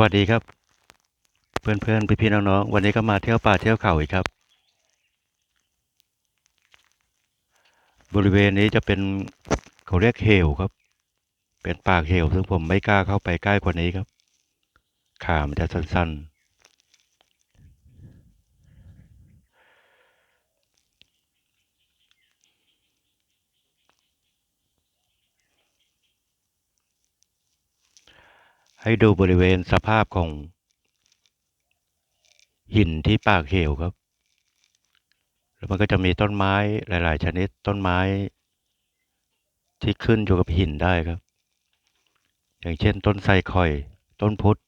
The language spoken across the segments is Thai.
วัสดีครับ เพื่อนๆพี่ๆน้องๆวันนี้ก็มาเที่ยวป่าเที่ยวเขาอีกครับ บริเวณนี้จะเป็นเขาเรียกเหวครับ เป็นปากเหวซึ่งผมไม่กล้าเข้าไปใกล้กว่านี้ครับขามันจะสั้นๆ ให้ดูบริเวณสภาพของ หินที่ปากเหวครับ แล้วมันก็จะมีต้นไม้หลาย ๆ ชนิดต้นไม้ ที่ขึ้นอยู่กับหินได้ครับ อย่างเช่น ต้นไทรคอย ต้นพุทธ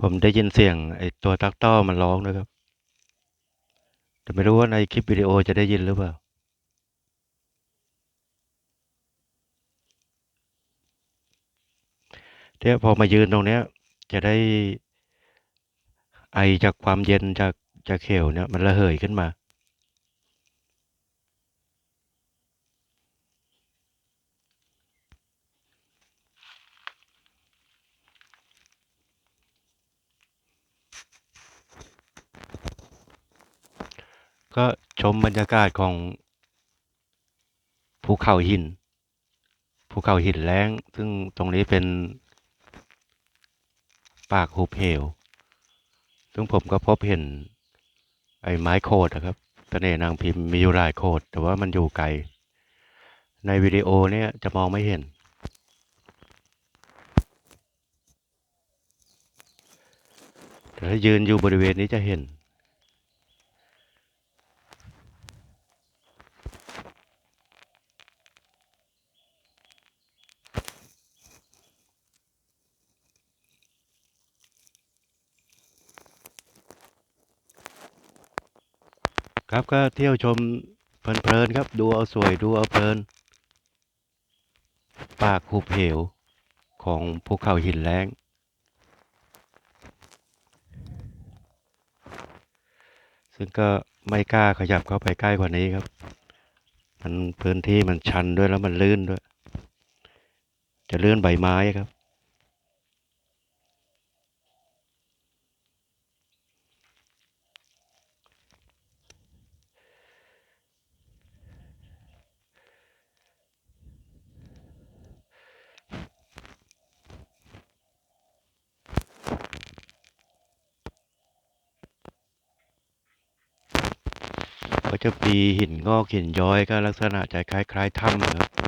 ผมได้ยินเสียงไอ้ตัวตักต้อมันร้องด้วยครับ แต่ไม่รู้ว่าในคลิปวิดีโอจะได้ยินหรือเปล่า เนี่ยพอมายืนตรงเนี้ย จะได้ไอจากความเย็นจากจากเขวเนี่ยมันระเหยขึ้นมา ก็ชมบรรยากาศของภูเขาหิน ภูเขาหินแล้ง ซึ่งตรงนี้เป็นปากหุบเหว ซึ่งผมก็พบเห็น ไอ้ไม้โคดนะครับเนนางพิมพ์มีอยู่หลายโคดแต่ว่ามันอยู่ไกล ในวิดีโอเนี่ยจะมองไม่เห็น แต่ถ้ายืนอยู่บริเวณนี้จะเห็น ครับก็เที่ยวชมเพลินๆครับ ดูเอาสวยดูเอาเพลิน ปากหุบเหวของภูเขาหินแล้งซึ่งก็ไม่กล้าขยับเข้าไปใกล้กว่านี้ครับ มันพื้นที่มันชันด้วยแล้วมันลื่นด้วย จะลื่นใบไม้ครับ ก็จะมีหินงอกหินย้อยก็ลักษณะจะคล้ายๆถ้ำครับ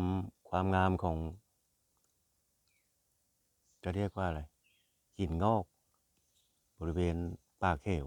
มความงามของ จะเรียกว่าอะไรหินงอก บริเวณปากเขว